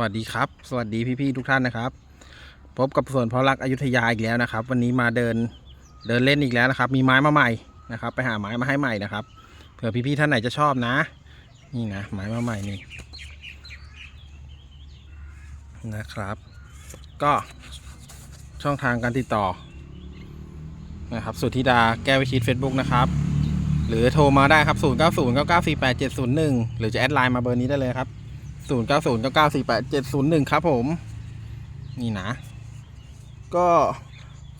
วัสดีครับ สวัสดีพี่ๆทุกท่านนะครับ พบกับสวนพาะรักอยุธยาอีกแล้วนะครับ วันนี้มาเดินเดินเล่นอีกแล้วนะครับ มีไม้มาใหม่นะครับ ไปหาไม้มาให้ใหม่นะครับเผื่อพี่ๆท่านไหนจะชอบนะ นี่นะไม้มาใหม่นี่นะครับ ก็ช่องทางการติดต่อนะครับสุธิดาแก้ววิชิต Facebook นะครับ หรือโทรมาได้ครับ 0 9 0 9 9 4 8 7 0 1 หรือจะแอดไลน์มาเบอร์นี้ได้เลยครับ 0 9 0 9 9 4 8 7 0 1ครับผม นี่นะ ก็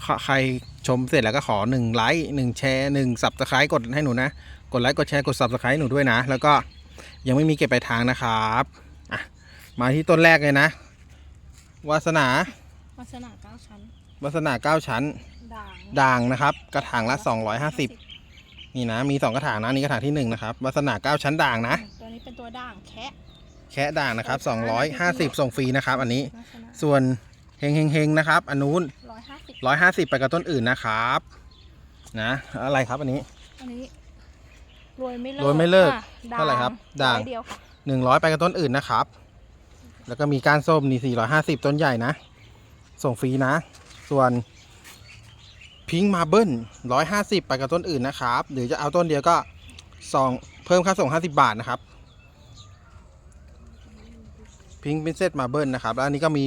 ใครใครชมเสร็จแล้วก็ขอ1ไลค์1แชร์1สับสไครต์กดให้หนูนะ กดไลค์กดแชร์กดสับสไครต์หนูด้วยนะ แล้วก็ยังไม่มีเก็บปลายทางนะครับอะมาที่ต้นแรกเลยนะ วาสนาวัสนาเก้าชั้น วาสนา9ชั้น ด่างด่างนะครับ กระถางละ250นี่นะ มี2กระถางนะนี่กระถางที่1นะครับ วาสนา9ชั้นด่างนะ ตัวนี้เป็นตัวด่างแคะ แค่ด่างนะครับ 250 ส่งฟรีนะครับ อันนี้ลักษณะส่วนเฮงเฮงเฮงนะครับ อันนู้นร้อยห้าสิบ150 ไปกับต้นอื่นนะครับ นะ อะไรครับอันนี้ อันนี้รวยไม่เลิกรวยไม่เลิกอะเท่าไหร่ครับ ด่างร้อยเดียวค่ะ100ไปกับต้นอื่นนะครับ แล้วก็มีก้านส้มนี่450ต้นใหญ่นะ ส่งฟรีนะ ส่วนพิงค์มาเบิล150ไปกับต้นอื่นนะครับ หรือจะเอาต้นเดียวก็สองเพิ่มค่าส่ง50บาทนะครับ พิงค์เป็นเซตมาเบิลนะครับแล้วอันนี้ก็มี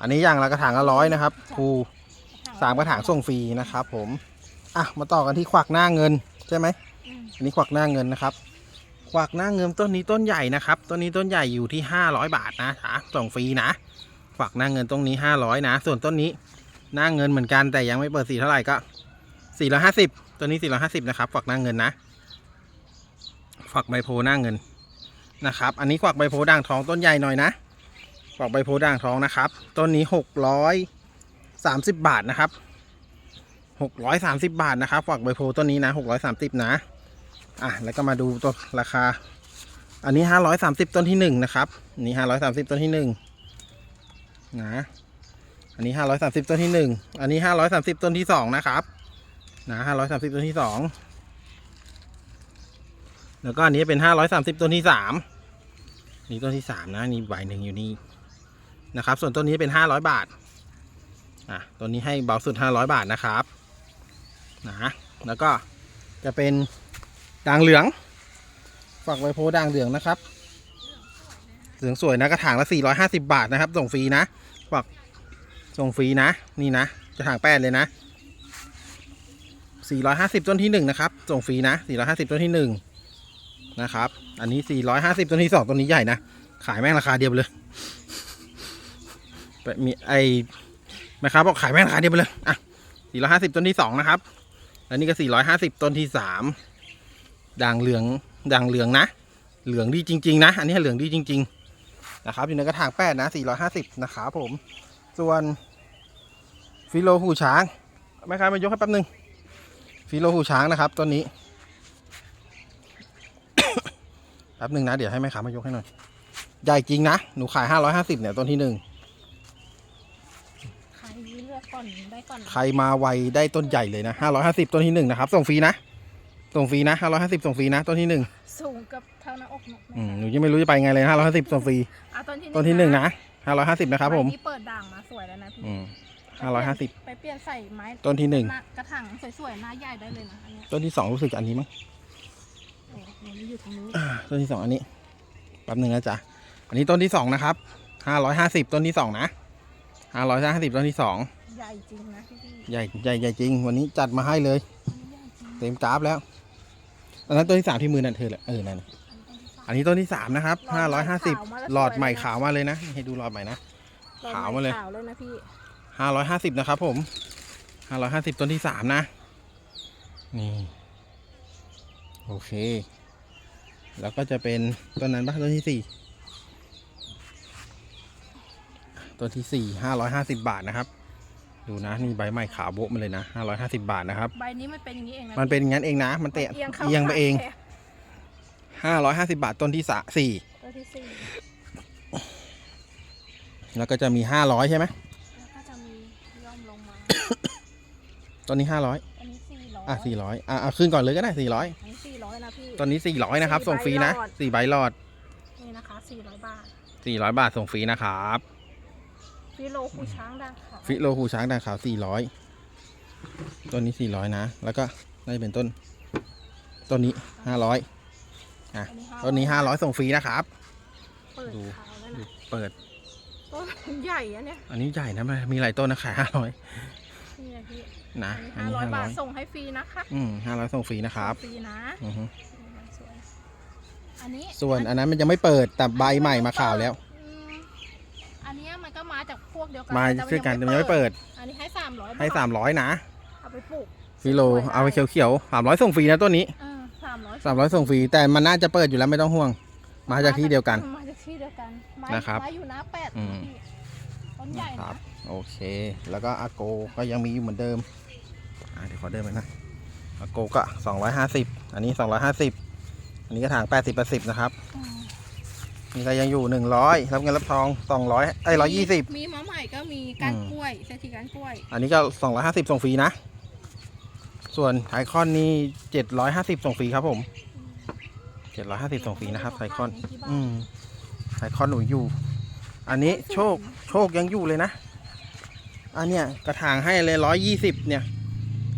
อันนี้อย่างละกระถางละร้อยนะครับภูสามกระถางส่งฟรีนะครับผมอะมาต่อกันที่ควักหน้าเงินใช่ไหมอันนี้ควักหน้าเงินนะครับ ควักหน้าเงินต้นนี้ต้นใหญ่นะครับต้นนี้ต้นใหญ่อยู่ที่500บาทนะจ๊ะส่งฟรีนะควักหน้าเงินต้นนี้500นะ ส่วนต้นนี้หน้าเงินเหมือนกันแต่ยังไม่เปิดสีเท่าไหร่ก็450ตัวนี้450นะครับควักหน้าเงินนะควักใบโพหน้าเงิน นะครับ อันนี้ควักใบโพด่างทองต้นใหญ่หน่อยนะควักใบโพด่างทองนะครับ ต้นนี้630บบาทนะครับ630บาทนะครับควักใบโพต้นนี้นะ630นะ อะ แล้วก็มาดูตัวราคา อันนี้ห้าร้อยสามสิบต้นที่หนึ่งนะครับนนี้ห้าร้อยสามสิบต้นที่หนึ่งนะ อันนี้ห้าร้อยสามสิบต้นที่หนึ่ง อันนี้ห้าร้อยสามสิบต้นที่สองนะครับนะห้าร้อยสามสิบต้นที่สองแล้วก็อันนี้เป็นห้าร้อยสามสิบต้นที่สาม นี่ต้นที่สามนะนี่ใบหนึ่งอยู่นี่นะครับ ส่วนต้นนี้เป็นห้าร้อยบาทอะต้นนี้ให้เบาสุดห้าร้อยบาทนะครับนะแล้วก็จะเป็นด่างเหลืองฝักไวโพด่างเหลืองนะครับ เหลืองสวยนะกระถางละ450บาทนะครับ ส่งฟรีนะฝักส่งฟรีนะ นี่นะกระถางแป้นเลยนะ450ต้นที่หนึ่งนะครับ ส่งฟรีนะ450ต้นที่หนึ่ง นะครับ อันนี้ 450ต้นที่สองต้นนี้ใหญ่นะ ขายแม่งราคาเดียวไปเลยไปมีไอแม่ค้าบอกขายแม่งราคาเดียวไปเลย อะ 450ต้นที่สองนะครับอันนี้ก็ 450ต้นที่สามด่างเหลืองด่างเหลืองนะ เหลืองดีจริง ๆ นะ อันนี้เหลืองดีจริง ๆ นะครับ อยู่ในกระถางแปดนะ 450 นะครับผม ส่วนฟิโลหูช้างแม่ค้ามายกให้แป๊บนึงฟิโลหูช้างนะครับต้นนี้ แป๊บนึงนะเดี๋ยวให้แม่ค้ามายกให้หน่อยใหญ่จริงนะ หนูขาย550เนี่ยต้นที่หนึ่งใครเลือกก่อนได้ก่อนนะใครมาไวได้ต้นใหญ่เลยนะ550ต้นที่หนึ่งนะครับ ส่งฟรีนะส่งฟรีนะ550ส่งฟรีนะต้นที่หนึ่งสูงกับเท่าหน้าอกนกอืมหนูยังไม่รู้จะไปไงเลย550ส่งฟรีอะต้นที่ต้นที่หนึ่งนะ550นะครับผมใที่เปิดด่างมาสวยแล้วนะพี่อืม550ไปเปลี่ยนใส่ไม้ต้นที่หนึ่งหน้ากระถางสวยๆหน้าใหญ่ได้เลยนะอันเนี้ยต้นที่สองรู้สึกอันนี้มั้งโอ้โห นี่อยู่ตรงนี้อ่าต้นที่สองอันนี้แป๊บหนึ่งนะจ๊ะอันนี้ต้นที่สองนะครับ550ต้นที่สองนะ550ต้นที่สองใหญ่จริงนะพี่พี่ใหญ่ใหญ่ใหญ่จริง วันนี้จัดมาให้เลยอันนี้ใหญ่จริงเต็มกราฟแล้วอันนั้นต้นที่สามที่มือนั่นเธอแหละเออนั่นน่ะอันนี้ต้นที่สามนะครับ550หลอดใหม่ขาวมาเลยนะ ให้ดูหลอดใหม่นะ ขาวมาเลยขาวเลยนะพี่ห้าร้อยห้าสิบนะครับ ผมห้าร้อยห้าสิบต้นที่สามนะ นี่ โอเค แล้วก็จะเป็นต้นนั้นปะต้นที่สี่ต้นที่สี่ห้าร้อยห้าสิบบาทนะครับ ดูนะนี่ใบใหม่ขาวโบ๊ะมาเลยนะห้าร้อยห้าสิบาทนะครับ ใบนี้มันเป็นอย่างนี้เองนะมันเป็นอย่างนั้นเองนะ มันเตะเอียงเข้าเอียงไปเองแค่ห้าร้อยห้าสิบาทต้นที่สะสี่ตัวที่สี่แล้วก็จะมีห้าร้อยใช่ไหมแล้วก็จะมีย่อมลงมาต้นนี้ห้าร้อยอันนี้สี่ร้อยอะสี่ร้อยอะเอาขึ้นก่อนเลยก็ได้สี่ร้อยอันนี้สี่ร้ อยนะพี่ต้นนี้สี่ร้อยนะครับสี่ส่งฟรีนะใบหลอดสี่ใบหลอด นี่นะคะสี่ร้อยบาทสี่ร้อยบาทส่งฟรีนะครับฟิโลคูช้างด่างขาวฟิโลหูช้างด่างขาวสี่ร้อยต้นนี้สี่ร้อยนะ แล้วก็น่าจะเป็นต้น ต้นนี้ห้าร้อยอะต้นนี้ห้าร้อยส่งฟรีนะครับเปิดดูขาวแล้วดูนะเปิดต้นใหญ่อะเนี่ยอันนี้ใหญ่นะมันมีหลายต้นนะขายห้าร้อยนี่ไงพี่ นะอัอันนนี้นี้ห้าร้อยห้าบาร้ทอยส่งให้ฟรีนะคะอืมห้าร้อยส่งฟรีนะครับฟรีนะอือฮึสวยอันนี้ส่วนอันนั้นมันยังไม่เปิดแต่ใบใหม่มาข่าวแล้ว อืมอันเนี้ยมันก็มาจากพวกเดียวกัมาแต่ช่วยกันแต่ยังไม่เปิดอันนี้ให้สามร้อยให้สามร้อยนะเอาไปปลูกฟิโลเอาไปเขียวๆสามร้อยส่งฟรีนะต้นนี้สามร้อย สามร้อยส่งฟรีแต่มันน่าจะเปิดอยู่แล้วไม่ต้องห่วง มาจากที่เดียวกัน มาจากที่เดียวกันไม้นะครับไม้อยู่นะแปดอืมพี่ต้นใหญ่ครันะบโอเค แล้วก็อาโกก็ยังมีอยู่เหมือนเดิมอะ เดี๋ยวขอเดิมไปนะอาโกก็สองร้อยห้าสิบอันนี้สองร้อยห้าสิบอันนี้กระถางแปดสิบแปดสิบนะครับอืมนี่ก็ยังอยู่หนึ่งร้อยรับเงินรับทองสองร้อยไอ้ร้อยยี่สิบมีมะใหม่ก็มีก้านอืมกล้วยเศรษฐีก้านกล้วย อันนี้ก็สองร้อยห้าสิบส่งฟรีนะ ส่วนไอคอนนี่เจ็ดร้อยห้าสิบส่งฟรีครับผมเจ็ดร้อยห้าสิบส่งฟรีนะครับไอคอน อืมไอคอนหนูอยู่ อันนี้โชคโชคยังอยู่เลยนะ อันเนี้ยกระถางให้เลยร้อยยี่สิบเนี่ย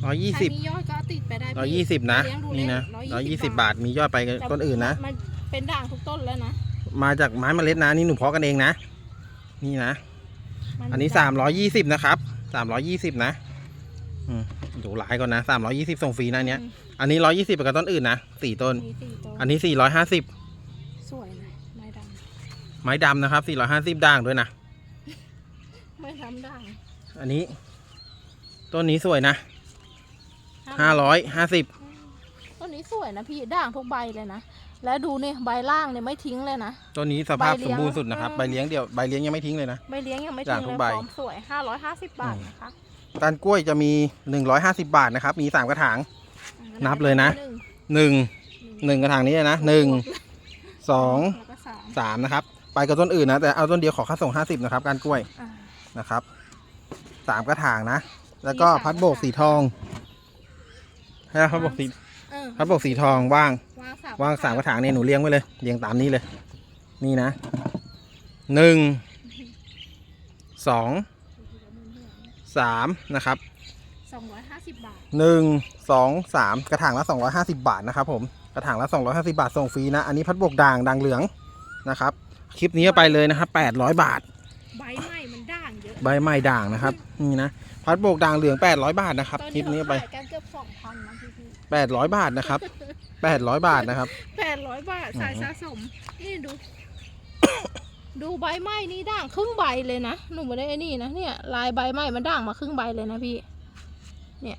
ร้อยยี่ใครสิบมียอดก็ติดไปได้พี่ร้อยยี่สิบนะเลี้ยงดูนี่นะเล่นร้อยยี่สิบ120บาท มียอดไปกับต้นอื่นนะ มันเป็นด่างทุกต้นแล้วนะ มาจากไม้เมล็ดนะ นี่หนูเพาะกันเองนะ นี่นะมัอันนี้สามร้อยยี่สิบนะครับ สามร้อยยี่สิบนะอืมดูหลายก่อนนะสามร้อยยี่สิบส่งฟรีนะอันเนี้ย อันนี้ร้อยยี่สิบกับต้นอื่นนะสี่ต้นมีสี่ต้น อันนี้สี่ร้อยห้าสิบสวยนะไม้ดไม้ดำนะครับสี่ร้อยห้าสิบด่างด้วยนะำไม่ทำด่าง อันนี้ ต้นนี้สวยนะ ห้าร้อยห้าสิบต้นนี้สวยนะพี่ด่างทุกใบเลยนะ แล้วดูนี่ใบล่างเนี่ยไม่ทิ้งเลยนะ ต้นนี้สภาพใบเลี้สยมงบูรณ์สุดนะครับอืมใบเลี้ยงเดียวใบเลี้ยงยังไม่ทิ้งเลยนะ ใบเลี้ยงยังไม่ด่าทิ้งงทุเลกยใบพร้อมสวยห้าร้อยห้าสิบบาทอืมนะคะก้านกล้วยจะมีหนึ่งร้อยห้าสิบาทนะครับ มีสามกระถาง นับเลยนะหนึ่งหนึ่งหนึ่งกระถางนี้นะหนึ่งสองแล้วก็สามสามนะครับ ไปกับต้นอื่นนะ แต่เอาต้นเดียวขอค่าส่งห้าสิบนะครับก้านกล้วยอ่านะครับสามกระถางนะ แล้วก็มีสามพัดโบกกระถางสีทอง ให้พัดโบกสีเออพัดโบกสีทองว่าง วางสามว่างสามกระถางเนี่ยหนูเลี้ยงไว้เลยเลี้ยงตามนี้เลย นี่นะหนึ่งสองสามนะครับสองร้อยห้าสิบบาท หนึ่งสองสามกระถางละสองร้อยห้าสิบาทนะครับผมกระถางละสองร้อยห้าสิบาทส่งฟรีนะ อันนี้พัดบกด่างด่างเหลืองนะครับ คลิปนี้ไปเลยนะครับแปดร้อยบาท ใบใหม่มันด่างเยอะใบไม้ด่างนะครับนี่นะพัดบกด่างเหลืองแปดร้อยบาทนะครับตอนคลิปนี้เขาไปขายกันเกื แปดร้อยบาทนะครับแปดร้อยบาทนะครับ แปดร้อยบาทอืมสายสะสม นี่ดู ดูใบไม้นี่ด่างครึ่งใบเลยนะหนูไม่ได้ไอ้นี่นะเนี่ย ลายใบไม้มันด่างมาครึ่งใบเลยนะพี่ เนี่ย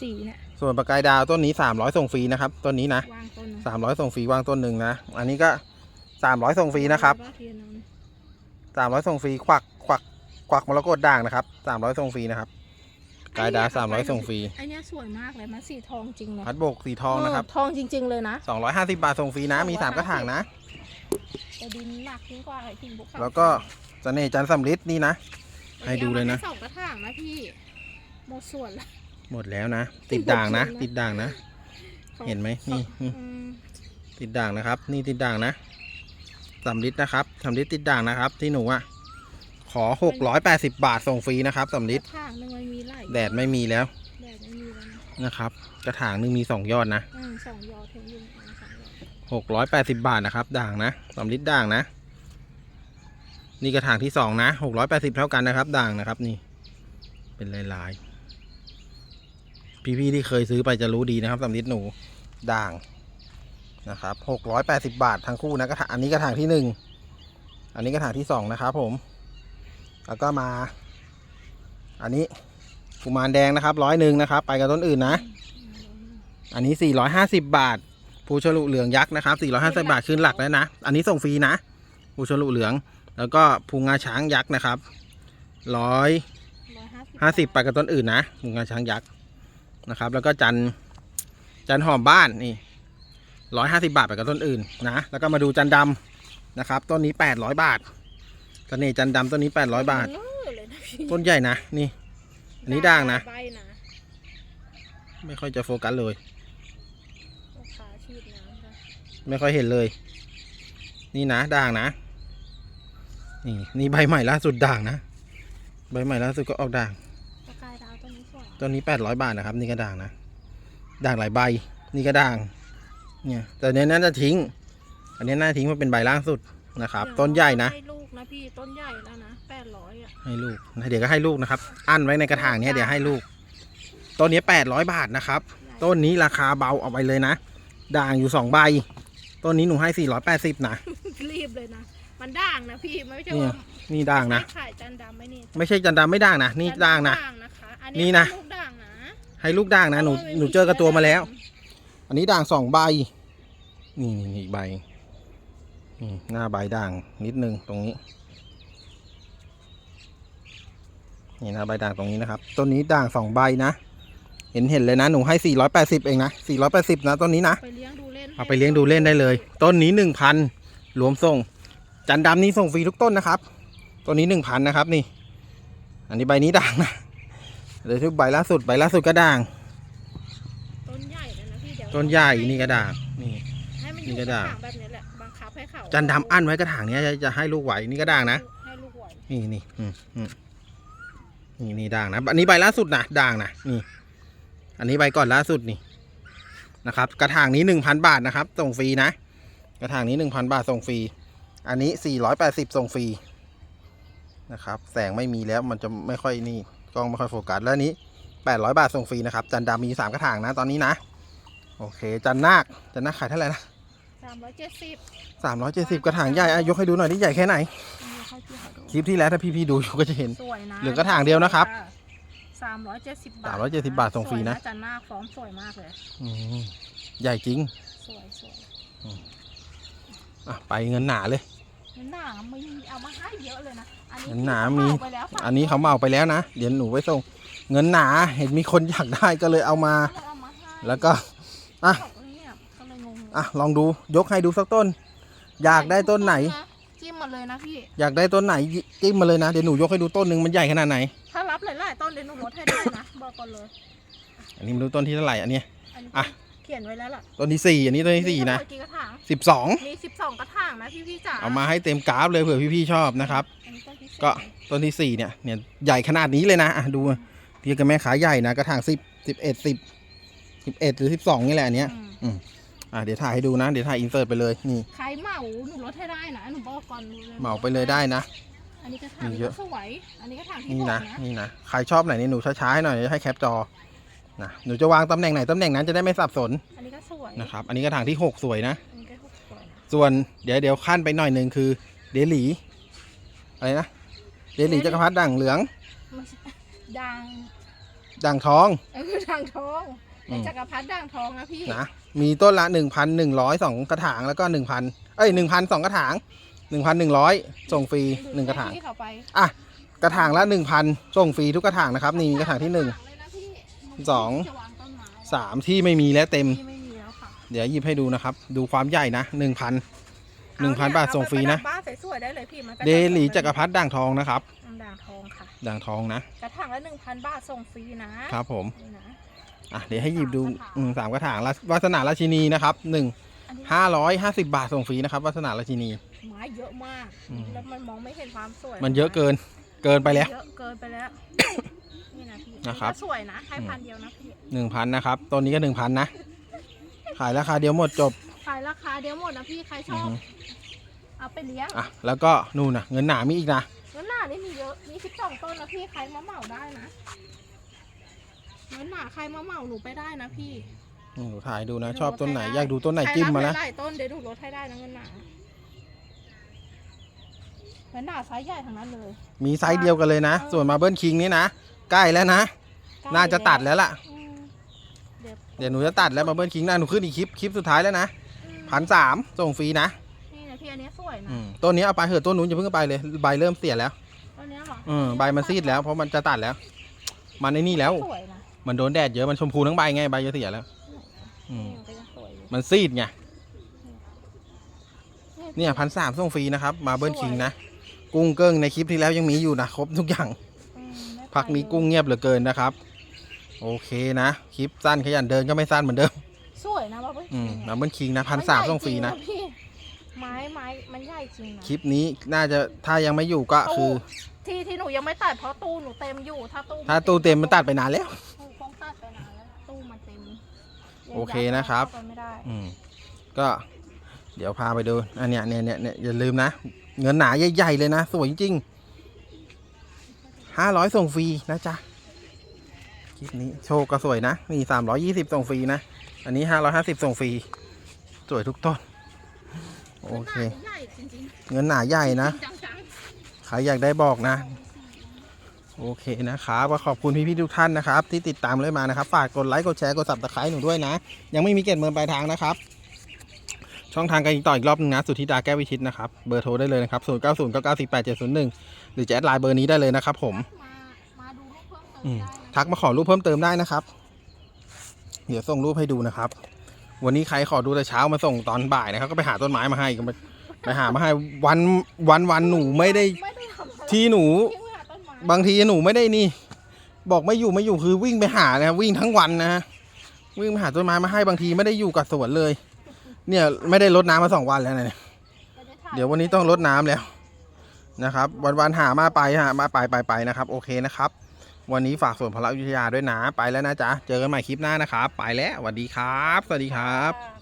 สีเนี่ยส่วนประกายดาวต้นนี้สามร้อยส่งฟรีนะครับต้นนี้นะวางต้นนะสามร้อยส่งฟรีวางต้นหนึ่งนะอันนี้ก็สามร้อยส่งฟรีนะครับว่าเทียนเอานะสามร้อยส่งฟรีควักควักควักมรกตด่างนะครับสามร้อยส่งฟรีนะครับ กายดาวสามร้อยส่งฟรีไอเนี้ยสวยมากเลยมันสีทองจริงเลยพัดบกสีทองนะครับเทองจริง ๆ เลยนะสองร้อยห้าสิบาทส่งฟรีนะมีสามกระถางนะ แต่ดินหนักยิ่งกว่าไอ้หินบุกเขาแล้วก็เสน่ห์จันทร์สำลิดนี่นะ ให้ดูเลยนะ อามาให้สองกระถางนะพี่หมดส่วนละหมดแล้วนะ ติดด่างนะ ติดด่างนะ เห็นไหมนี่นี่ อืมติดด่างนะครับ นี่ติดด่างนะสำลิดนะครับสำลิดติดด่างนะครับ ที่หนูอะ ขอหกร้อยแปดสิบาทส่งฟรีนะครับสำลิดกระถางหนึงมันมีไหลแดดไม่มีแล้วแดดไม่มีแล้วนะนะครับ กระถางหนึงมีสองยอดนะ อืมสองยอเทงอยู่ในสองยอหกร้อยแปดสิบาทนะครับด่างนะสำลิดด่างนะ นี่กระถางที่สองนะหกร้อยแปดสิบเท่ากันนะครับ ด่างนะครับนี่ เป็นลายๆ พี่ๆที่เคยซื้อไปจะรู้ดีนะครับสำลิดหนูด่างนะครับหกร้อยแปดสิบาททั้งคู่นะกระถางอันนี้กระถางที่หนึ่งอันนี้กระถางที่สองนะครับผม แล้วก็มา อันนี้กุมารแดงนะครับร้อยหนึ่งนะครับ ไปกับต้นอื่นนะ อันนี้450บาทภูฉลุเหลืองยักษ์นะครับ450บาทขึ้นหลักแล้วนะ อันนี้ส่งฟรีนะภูฉลุเหลือง แล้วก็ภูงาช้างยักษ์นะครับร้อยห้าสิบไปกับต้นอื่นนะภูงาช้างยักษ์นะครับ แล้วก็จันจันหอมบ้านนี่150บาทไปกับต้นอื่นนะ แล้วก็มาดูจันดำนะครับ ต้นนี้800บาท เสน่ห์จันดำต้นนี้800บาทเออเลยนะพี่ต้นใหญ่นะ นี่ อันนี้ด่างนะ ใบนะไม่ค่อยจะโฟกัสเลย ลูกค้าฉีดน้ำค่ะไม่ค่อยเห็นเลย นี่นะด่างนะ นี่นี่ใบใหม่ล่าสุดด่างนะ ใบใหม่ล่าสุดก็ออกด่างประกายดาวตัวนี้สวยตัวนี้แปดร้อยบาทนะครับ นี่ก็ด่างนะ ด่างหลายใบ นี่ก็ด่าง เนี่ย แต่เนี้ยน่าจะทิ้ง อันนี้น่าจะทิ้งมาเป็นใบล่างสุดนะครับ ต้นใหญ่นะให้ลูก นะพี่ต้นใหญ่แล้วนะแปดร้อยอะให้ลูกนะเดี๋ยวก็ให้ลูกนะครับ อั้นไว้ในกระถางเนี้ยเดี๋ยวให้ลูก ต้นนี้แปดร้อยบาทนะครับ ต้นนี้ราคาเบาเอาไปเลยนะ ด่างอยู่สองใบ ต้นนี้หนูให้สี่ร้อยแปดสิบนะ รีบเลยนะ มันด่างนะพี่ไม่ใช่เนี่ยว่านี่ด่างนะ ไม่ขายจันดำไม่นี่ไม่ใช่จันดำไม่ด่างนะ นี่ด่างนะด่างนะคะอันนี่นี้นะ ลูกด่างนะให้ลูกด่างนะ หนู หนูเจอกับตัวมาแล้ว อันนี้ด่างสองใบ นี่นี่นี่อีกใบนี่ หน้าใบด่างนิดนึงตรงนี้ นี่หน้าใบด่างตรงนี้นะครับ ต้นนี้ด่างสองใบนะ เห็นเห็นเลยนะหนูให้สี่ร้อยแปดสิบเองนะสี่ร้อยแปดสิบนะต้นนี้นะไปเลี้ยงดูเล่นเอาไปเลี้ยงดูเล่นได้เลย ต้นนี้หนึ่งพันรวมส่ง จันดำนี้ส่งฟรีทุกต้นนะครับ ต้นนี้หนึ่งพันนะครับนี่ อันนี้ใบนี้ด่างนะเดี๋ยวทุกใบล่าสุดใบล่าสุดก็ด่าง ต้นใหญ่เลยนะพี่เดี๋ยวต้นใหญ่นี่ก็ด่างนี่ ให้มันอนี่ยู่ก็กระด่างถางแบบนี้ จันดำอั้นไว้กระถางเนี้ยจะจะให้ลูกไหวนี่ก็ด่างนะให้ลูกไหวนี่นี่อืมอืมนี่นี่ด่างนะอันนี้ใบล่าสุดนะด่างนะนี่ อันนี้ใบก่อนล่าสุดนี่นะครับ กระถางนี้หนึ่งพันบาทนะครับ ส่งฟรีนะกระถางนี้หนึ่งพันบาทส่งฟรีอันนี้สี่ร้อยแปดสิบส่งฟรีนะครับ แสงไม่มีแล้วมันจะไม่ค่อยนี่กล้องไม่ค่อยโฟกัสแล้วอันนี้แปดร้อยบาทส่งฟรีนะครับ จันดำมีสามกระถางนะตอนนี้นะ โอเค จันนาคจันนาคขายเท่าไหร่นะ สามร้อยเจ็ดสิบสามร้อยเจ็ดสิบกระถางใหญ่อะยกให้ดูหน่อยที่ใหญ่แค่ไหน เข้าที่เขาดูคลิปที่แล้วถ้าพี่ๆดูอยู่ก็จะเห็น สวยนะเหลือกระถางเดียวนะครับสามร้อยเจ็ดสิบบาท370บาทส่งฟรีนะ สวยจันหน้าพร้อมสวยมากเลย อืมใหญ่จริงสวยสวยอะไปเงินหนาเลย หนามีเอามาให้เยอะเลยนะอันนี้หนาพี่มี เอไปแล้วฝกอันนี้เขาเหมาไปแล้วนะ เดี๋ยวหนูไปส่ง เงินหนาเห็นมีคนอยากได้ก็เลยเอามา เอามาให้แล้วก็อะ อะลองดูยกให้ดูสักต้น อยากได้ต้นไหน จิ้มมาเลยนะพี่ อยากได้ต้นไหนจิ้มมาเลยนะเดี๋ยวหนูยกให้ดูต้นหนึ่งมันใหญ่ขนาดไหน ถ้ารับหลายๆต้นเดี๋ยวหนูลดให้ได้นะบอกก่อนเลย อันนี้ไมันดูต้นที่เท่าไหร่อันเนี้ย อันนี้อะ เขียนไว้แล้วล่ะต้นที่สี่อันนี้ต้นที่สี่นะมีทั้งหมดกี่กระถางสิบสองมีสิบสองกระถางนะพี่พี่ๆจ๋าเอามาให้เต็มกราฟเลยเผื่อพี่ๆชอบนะครับ อันนี้ต้นที่สี่ก็ต้นที่สี่เนี่ยเนี่ยใหญ่ขนาดนี้เลยนะอะดูเทียบกับแม่ขาใหญ่นะกระถางสิบสิบเอ็ดสิบสิบเอ็ดหรือสิบสองนี่แหละอันเนี้ย อืมอ่ะเดี๋ยวถ่ายให้ดูนะ เดี๋ยวถ่ายอินเสิร์ตไปเลยนี่ ใครเหมาหนูลดให้ได้นะหนูบอกก่อนดูเลยเหมาไปเลยได้นะ อันนี้กระถางมีนี้เยก็อะ สวยอันนี้กระถางที่นี่หกนะนะนี่นะใครชอบไหนนี่หนูช้าๆให้หน่อยเดี๋ยวให้แคปจอนะหนูจะวางตำแหน่งไหนตำแหน่งนั้นจะได้ไม่สับสนอันนี้ก็สวยนะครับอันนี้กระถางที่หกสวยนะ อันนี้ก็สวยนะส่วนเดี๋ยวเดี๋ยวขั้นไปหน่อยหนึ่งคือเดหลีอะไรนะเดหลีจักรพรรดิด่างเหลืองไม่ใช่ด่างด่างทอง เออด่างทองอืเป็นมจักรพรรดิด่างทองนะพี่นะ มีต้นละหนึ่งพันหนึ่งร้อยสองกระถางแล้วก็หนึ่งพันเอ้ยหนึ่งพันสองกระถางหนึ่งพันหนึ่งร้อยส่งฟรีหนึ่งกระถางให้พี่เขาไปอะ กระถางละหนึ่งพันส่งฟรีทุกกระถางนะครับ นี่มีกระถางที่หนึ่งเลยนะพี่สอง จะวางต้นไม้สามที่ไม่มีและเต็ม ที่ไม่มีแล้วค่ะเดี๋ยวหยิบให้ดูนะครับ ดูความใหญ่นะหนึ่งพันหนึ่งพันบาทส่งฟรีนะ เอาไปประดับบ้านสวยๆได้เลยพี่มันก็จะเดหลีจักรพรรดิด่างทองนะครับ ด่างทองค่ะ ด่างทองนะ กระถางละหนึ่งพันบาทส่งฟรีนะครับผม นี่นะ อะเดี๋ยวให้หยิบดูอืมสามกระถางละวาสนาราชินีนะครับหนึ่งอันนี้ห้าร้อยห้าสิบบาทส่งฟรีนะครับวาสนาราชินี ไม้เยอะมาก อืม แล้วมันมองไม่เห็นความสวยมันเยอะเกินเกินไปแล้ว เยอะเกินไปแล้ว นี่นะพี่นะครับ ก็สวยนะให้พันเดียวนะพี่ หนึ่งพันนะครับต้นนี้ก็หนึ่งพันนะ ขายราคาเดียวหมดจบขายราคาเดียวหมดนะพี่ ใครชอืออบฮึเอาไปเลี้ยงอะแล้วก็นู่นนะเงินหนามีอีกนะเงินหนานี่มีเยอะ มีสิบสองต้นนะพี่ ใครมาเหมาได้นะ เงินหนาใครมาเหมาหนูไปได้นะพี่อืมหนูถ่ายดูนะ ชอบต้นไหน อยากดูต้นไหนใครจิ้มมารับนะหลายๆต้นเดี๋ยวหนูลดให้ได้นะเงินหนาเงินหนาไซส์ใหญ่ทั้งนั้นเลย มีไซส์เดียวกันเลยนะ ส่วนมาเบิลคิงนี่นะ ใกล้แล้วนะ ใกล้น่าจะตัดแล้วล่ะ อืมเดี๋ยวเดี๋ยวหนูจะตัดแล้วมาเบิลคิงนะหนูขึ้นอีกคลิปคลิปสุดท้ายแล้วนะอืมพันสามส่งฟรีนะนี่นะพี่อันนี้สวยนะอืมต้นนี้เอาไปเถอะต้นนู้นอย่าเพิ่งเอาไปเลยใบเริ่มเสียแล้วต้นเนี้ยเหรออืมใบมันซีดแล้วเพราะมันจะตัดแล้ว มันไอ้นี่แล้ว สวยนะ มันโดนแดดเยอะมันชมพูทั้งใบไงใบจะเสียแล้วอืมนี่มันก็ยังสวยอยู่มันซีดไงเนี่ยพันสามส่งฟรีนะครับ มาเบิลคิงนะ กุ้งเกิ้งในคลิปที่แล้วยังมีอยู่นะครบทุกอย่าง อืมไม่ไปพักนี้กุ้งเงียบเหลือเกินนะครับ โอเคนะ คลิปสั้นขยันเดินก็ไม่สั้นเหมือนเดิมสวยนะว่าเว้ยอืมมาเบิลคิงนะพันสามส่งฟรีนะพี่ไม้ไม้มันใหญ่จริงนะ คลิปนี้น่าจะถ้ายังไม่อยู่ก็คือที่ที่หนูยังไม่ตัดเพราะตู้หนูเต็มอยู่ถ้าตู้ถ้าตู้เต็มมันตัดไปนานแล้ว โอเคนะครับเข้าไปไม่ได้อืมก็เดี๋ยวพาไปดูอันเนี้ยเนี่ยเนี่ยเนี่ยอย่าลืมนะ เงินหนาใหญ่ๆเลยนะ สวยจริงห้าร้อยส่งฟรีนะจ๊ะคลิปนี้โชคก็สวยนะนี่สามร้อยี่สิบส่งฟรีนะ อันนี้ห้าร้อยห้าสิบส่งฟรี สวยทุกต้น โอเคใหญ่จริงเงินหนาใหญ่ๆนะจริงจังใครอยากได้บอกนะ โอเคนะครับก็ขอบคุณพี่ๆทุกท่านนะครับ ที่ติดตามเลยมานะครับ ฝากกดไลค์กดแชร์กดสับตะไคร้หนูด้วยนะ ยังไม่มีเก็บเมินปลายทางนะครับ ช่องทางการติดต่ออีกรอบหนึงนะ สุธิดาแก้ววิชิตนะครับ เบอร์โทรได้เลยนะครับ 0 9 0 9 9 4 8 7 0 1 หรือจะแอดไลน์เบอร์นี้ได้เลยนะครับผมมามาดูรูปเพิ่มเติมอืมได้นะทักมาขอรูปเพิ่มเติมได้นะครับ เดี๋ยวส่งรูปให้ดูนะครับ วันนี้ใครขอดูแต่เช้ามาส่งตอนบ่ายนะครับ ก็ไปหาต้นไม้มาให้ก็ไปไปหามาให้วันวันวันหนูไม่ได้ไม่ได้ทำอะไรที่หนู บางทีหนูไม่ได้นี่ บอกไม่อยู่ไม่อยู่คือวิ่งไปหานะวิ่งทั้งวันนะฮะวิ่งไปหาต้นไม้มาให้บางทีไม่ได้อยู่กับสวนเลย เนี่ยไม่ได้รดน้ำมาสองวันแล้วนะเนี่ยเดี๋ยววันนี้ต้องรดน้ำแล้วนะครับ วันวันหามาไปหามาไปไปไปนะครับ โอเคนะครับ วันนี้ฝากสวนพละวิทยาด้วยนะ ไปแล้วนะจ๊ะ เจอกันใหม่คลิปหน้านะครับ ไปแล้วสวัสดีครับ สวัสดีครับ